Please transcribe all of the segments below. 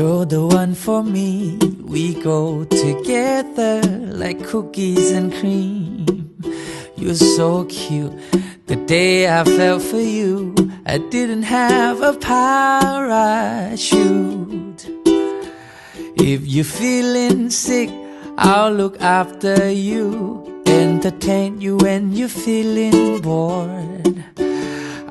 You're the one for me. We go together like cookies and cream. You're so cute. The day I fell for you, I didn't have a parachute. If you're feeling sick, I'll look after you. Entertain you when you're feeling bored.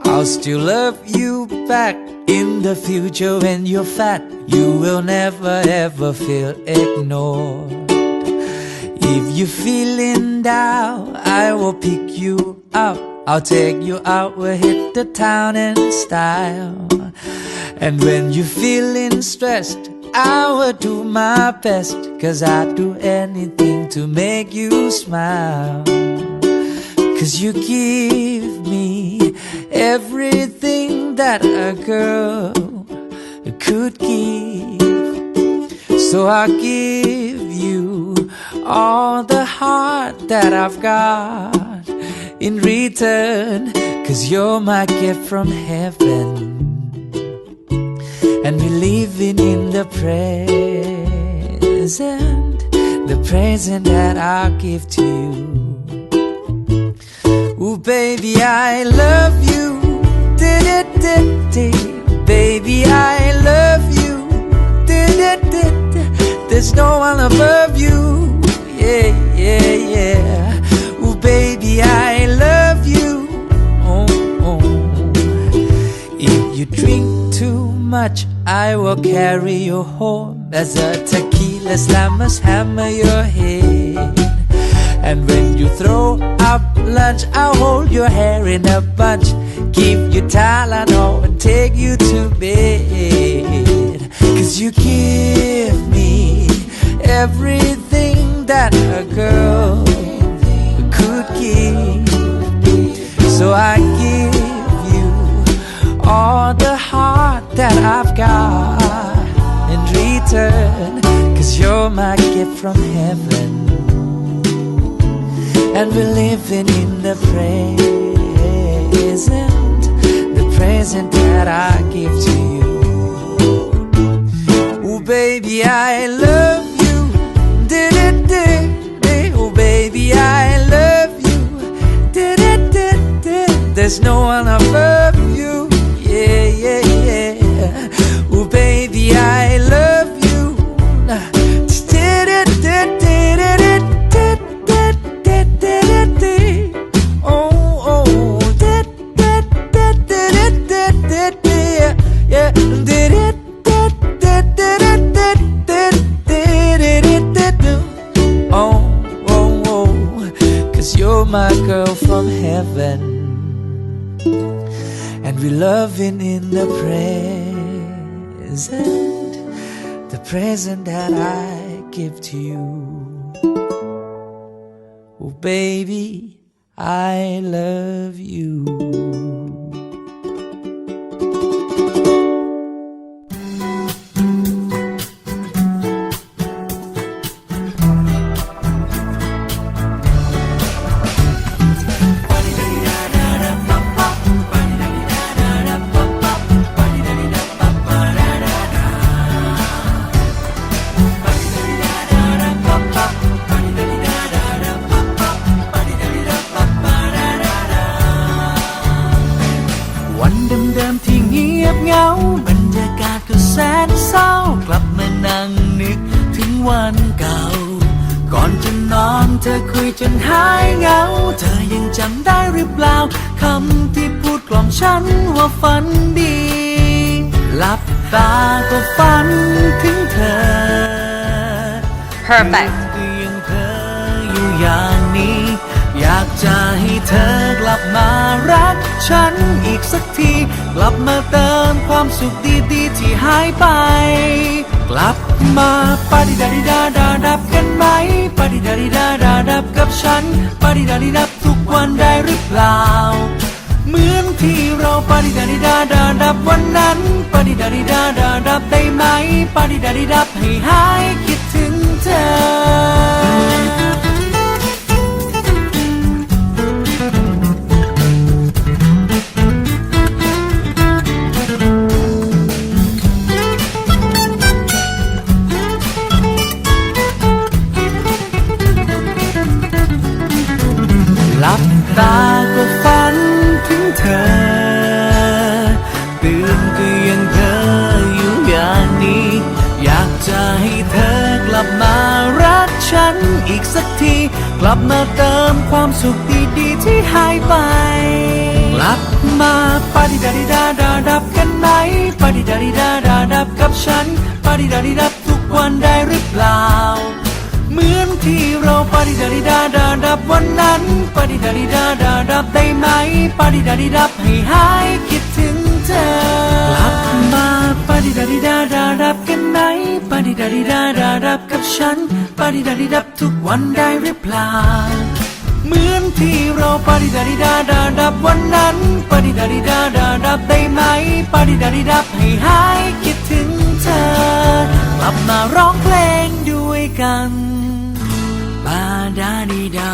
I'll still love you back in the future when you're fat. You will never ever feel ignored. If you're feeling down, I will pick you up. I'll take you out, we'll hit the town in style. And when you're feeling stressed, I will do my best. Cause I'd do anything to make you smile. Cause you give me everything that a girl could give. So I give you all the heart that I've got in return. Cause you're my gift from heaven. And we're living in the present, the present that I give to you. Baby, I love you. Di-di-di-di. Baby, I love you. Di-di-di-di. There's no one above you. Yeah, yeah, yeah. Ooh, baby, I love you. Oh, oh. If you drink too much, I will carry you home as a tequila slammers hammer your head. And when you throw up lunch, I'll hold your hair in a bunch, give you Tylenol and take you to bed. Cause you give me everything that a girl could give. So I give you all the heart that I've got in return. Cause you're my gift from heaven and we're living in the present, the present that I give to you. Oh, baby, I love present, that I give to you. Oh, baby, I love you. วันเก่า ก่อนจะนอนเธอคุยจนหายเหงา เธอยังจำได้หรือเปล่าคำที่พูดกล่อมฉันว่าฝันดี หลับตาก็ฝันถึงเธอ Perfect ก็ยังเธออยู่อย่างนี้ อยากจะให้เธอกลับมารักฉันอีกสักที กลับมาเติมความสุขดีๆที่หายไป กลับมาปาดิดาดิดาดาดับกันไหมปาดิดาดิดาดาดับกับฉันปาดิดาดิดับทุกวันได้หรือเปล่า เหมือนที่เราปาดิดาดิดาดาดับวันนั้นปาดิดาดิดาดาดับได้ไหมปาดิดาดิดับให้หายคิดถึงเธอ ไป กลับมาปาดิดาดิดาดาดับกันไหมปาดิดาดิดาดาดับกับฉันปาดิดาดิดับทุกวันได้หรือเปล่า เหมือนที่เราปาดิดาดิดาดาดับวันนั้นปาดิดาดิดาดาดับได้ไหมปาดิดาดิดับให้หายคิดถึงเธอกลับมาปาดิดาดิดาดาดับกันไหมปาดิดาดิดาดาดับกับฉันปาดิดาดิดับทุกวันได้หรือเปล่า เหมือนที่เราปาดิดาดิดาดาดับวันนั้นปาดิดาดิดาดาดับได้ไหมปาดิดาดิดับให้หายคิดถึงเธอกลับมาร้องเพลงด้วยกันปาดาดิดา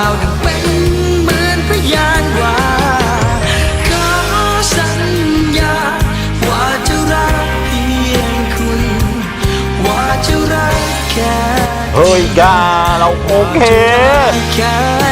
าวดังเป็นเหมือนพยานว่าขอสัญญา ว่าจะรักเพียงคุณ ว่าจะรักแค่ เฮ้ยกาเราโอเค แค่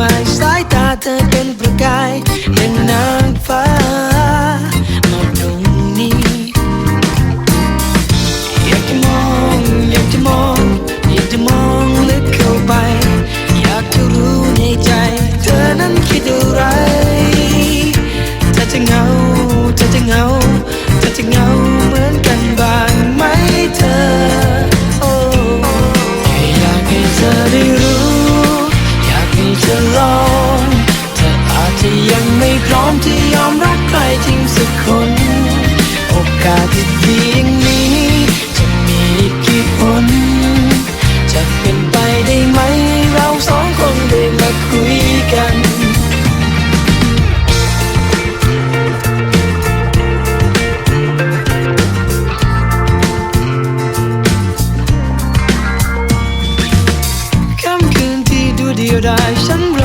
มายสายตาเธอเป็นประกายเป็นน้ำ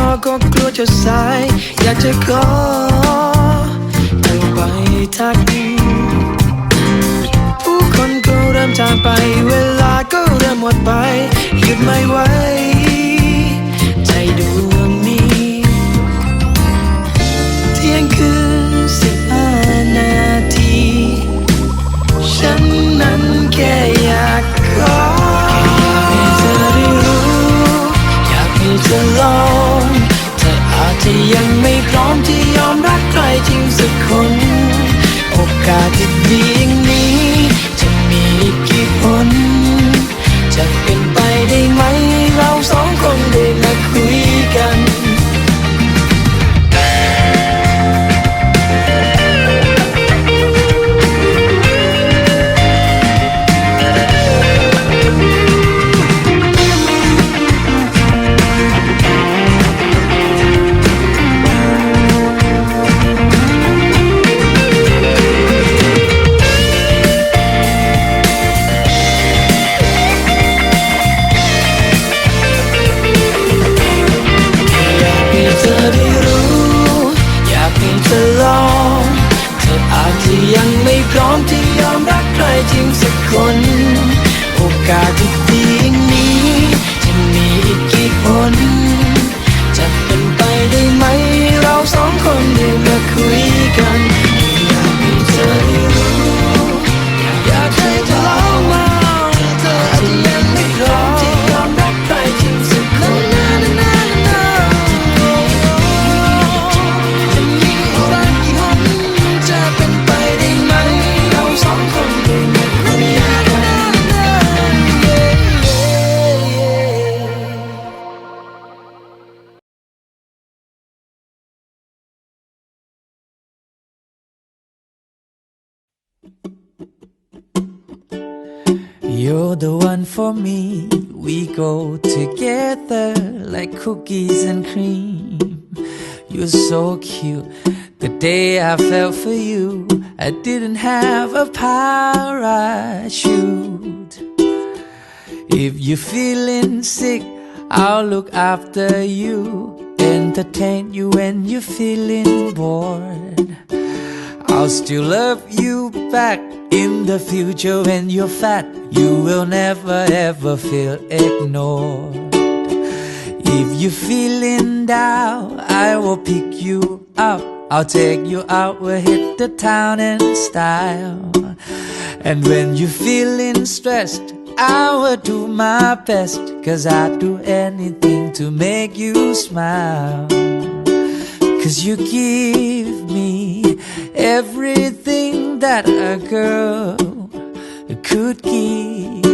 ก็กลัวจะสาย อยากจะขอเธอไปทักผู้คนก็เริ่มจางไป เวลาก็เริ่มหมดไป หยุดไม่ไหว Chicago You're the one for me. We go together like cookies and cream. You're so cute. The day I fell for you, I didn't have a parachute. If you're feeling sick, I'll look after you. Entertain you when you're feeling bored. I'll still love you back in the future when you're fat You will never ever feel ignored. If you're feeling down I will pick you up. I'll take you out, we'll hit the town in style. And when you're feeling stressed I will do my best Cause I'd do anything to make you smile. Cause you give me everything that a girl could give.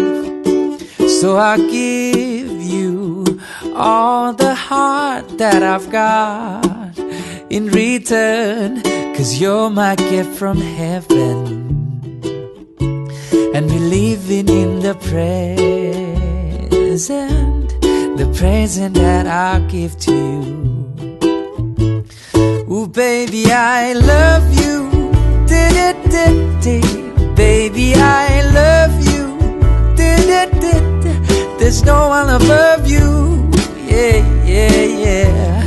So I give you all the heart that I've got in return, cause you're my gift from heaven. And we living in the present, the present that I give to you. Ooh, baby, I love you day. Baby, I love you. There's no one above you. Yeah, yeah, yeah.